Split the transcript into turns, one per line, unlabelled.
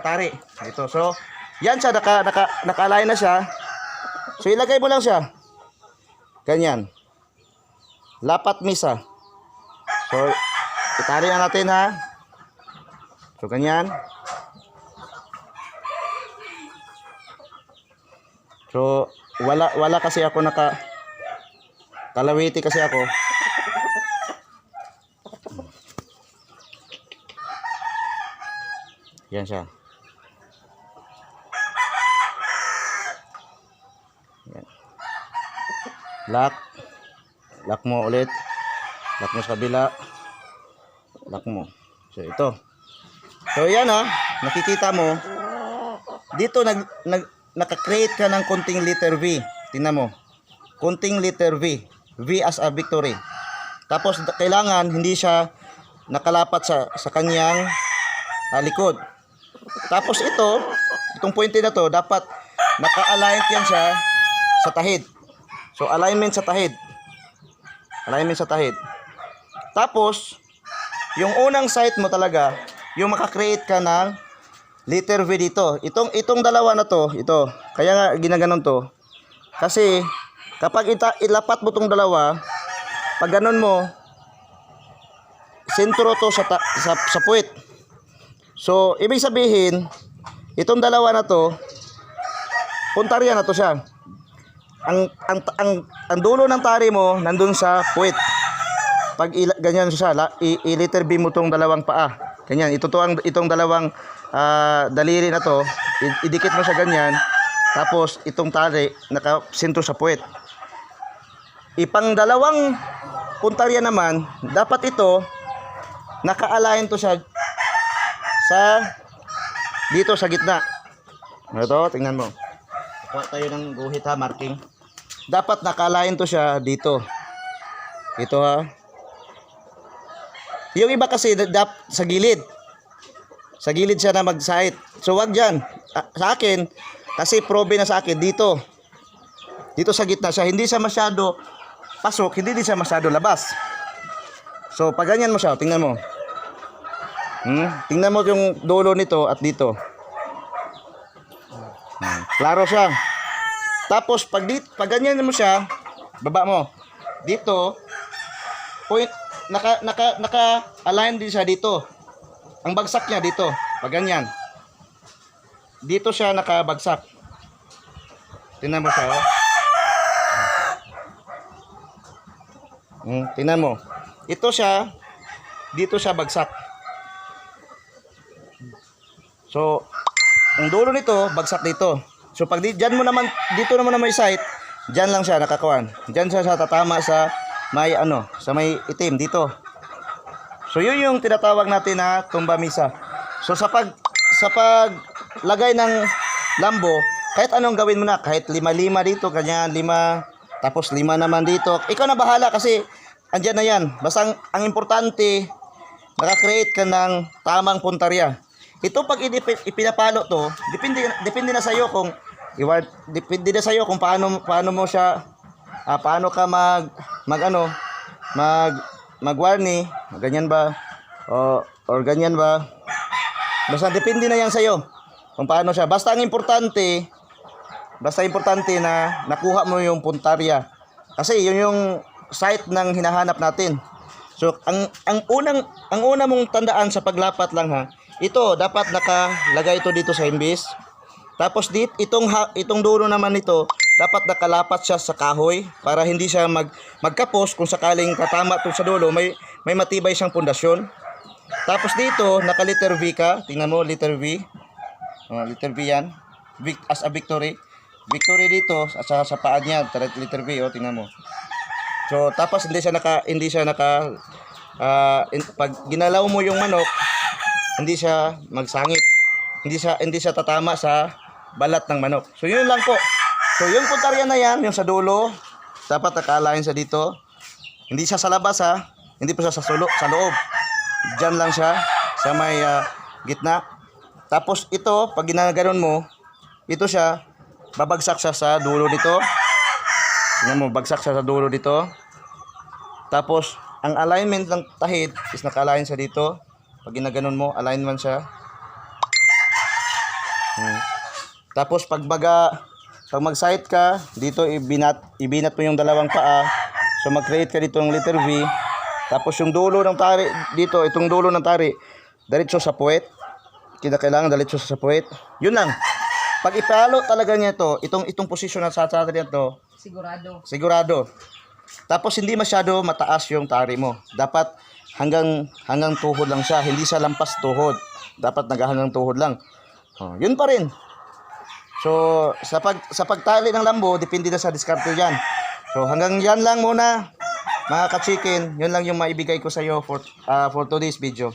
tari. Ito. So, yan siya, naka, naka, naka-align na siya. So, ilagay mo lang siya. Ganyan. Lapat misa. So, itari na natin ha. So, ganyan. So, wala, wala kasi ako naka, kalawiti kasi ako. Yan siya. Lock. Lock mo ulit. Lock mo sa kabila. Lock mo. So ito. So yan ah, nakikita mo. Dito nag, nag naka-create ka ng konting letter V. Tingnan mo. Konting letter V. V as a victory. Tapos kailangan hindi siya nakalapat sa sa kanyang ah, likod. Tapos ito, itong pointed na to, dapat naka-aligned yan siya sa tahid. So, alignment sa tahid. Alignment sa tahid. Tapos, yung unang site mo talaga, yung makakreate ka ng letter V dito. Itong, itong dalawa na to, ito. Kaya nga ginaganon to. Kasi, kapag ita, ilapat mo tong dalawa, pag ganon mo, sentro to sa, ta- sa, sa puwit. So, ibig sabihin, itong dalawa na to, puntarya na to siya. Ang, ang, ang, ang dulo ng tari mo, nandun sa puwit. Pag ila, ganyan siya, la, i, i-letter B mo tong dalawang paa. Ganyan, ito to ang, itong dalawang ah, daliri na to, idikit mo siya ganyan, tapos itong tari, nakasentro sa puwit. Ipang dalawang puntarya naman, dapat ito, naka-align to siya sa dito sa gitna. Ito, tingnan mo. Kuha tayo ng guhit ha, marking. Dapat nakalain to siya dito. Ito ha. Yung iba kasi dap sa gilid. Sa gilid siya na mag-site. So wag diyan. Sa akin kasi probe na sa akin dito. Dito sa gitna siya, hindi siya masyado pasok, hindi din siya masyado labas. So pag ganyan mo siya, tingnan mo. Hmm? Tingnan mo yung dulo nito at dito. Hmm. Klaro siya. Tapos pag dit, pag ganyan mo siya, baba mo. Dito point naka naka naka align din siya dito. Ang bagsak niya dito, pag ganyan. Dito siya nakabagsak. Tingnan mo siya, oh. Hmm, tingnan mo. Ito siya, dito siya bagsak. So, ang dulo nito, bagsak dito. So, pag di, dyan mo naman, dito naman na may site, dyan lang siya nakakuan. Dyan siya sa tatama sa may ano, sa may itim dito. So, yun yung tinatawag natin na tumba misa. So, sa pag, sa paglagay ng lambo, kahit anong gawin mo na, kahit lima-lima dito, ganyan, lima, tapos lima naman dito. Ikaw na bahala kasi andyan na yan. Basta ang, ang importante, nakakreate ka ng tamang puntarya. Ito pag ipinapalo to, depende depende na sa iyo kung iward depende na sa iyo kung paano paano mo siya ah, paano ka mag mag ano mag magwarni, ganyan ba? O or ganyan ba? Basta depende na yan sa iyo kung paano siya. Basta ang importante basta importante na nakuha mo yung puntarya. Kasi yun yung site ng hinahanap natin. So ang ang unang ang una mong tandaan sa paglapat lang ha, ito dapat nakalagay ito dito sa imbis. Tapos dit itong itong dulo naman nito dapat nakalapat siya sa kahoy para hindi siya mag magkapos kung sakaling katama to sa dulo may may matibay siyang pundasyon. Tapos dito naka letter V ka, tingnan mo letter V. Uh, letter V yan. Vic, as a victory. Victory dito sa sa paa niya, letter V oh, tingnan mo. So tapos hindi siya naka hindi siya naka ah, in- pag ginalaw mo yung manok, hindi siya magsangit. Hindi siya hindi siya tatama sa balat ng manok. So yun lang po. So yung puntarya na yan, yung sa dulo, dapat nakalain siya dito. Hindi siya sa labas ha. Hindi pa siya sa sulo, sa loob. Diyan lang siya sa may ah, gitna. Tapos ito, pag ginaganon mo, ito siya, babagsak siya sa dulo dito. Tingnan mo, bagsak siya sa dulo dito. Tapos, ang alignment ng tahid is naka-align siya dito. Pag ginaganon mo, alignment siya. Hmm. Tapos pag baga, pag mag-sight ka, dito ibinat, ibinat mo yung dalawang paa. So mag-create ka dito ng letter V. Tapos yung dulo ng tari dito, itong dulo ng tari, diretso sa puwet. Kita kailangan diretso sa puwet. Yun lang. Pag ipalo talaga niya ito, itong itong posisyon na sa tari na to,
Sigurado.
sigurado. Tapos hindi masyado mataas yung tari mo. Dapat hanggang hanggang tuhod lang siya, hindi siya lampas tuhod. Dapat nagahanggang tuhod lang. Oh, yun pa rin. So, sa pag sa pagtali ng lambo, depende na sa diskarte yan. So, hanggang yan lang muna. Mga ka-chicken, yun lang yung maibigay ko sa iyo for ah, for today's video.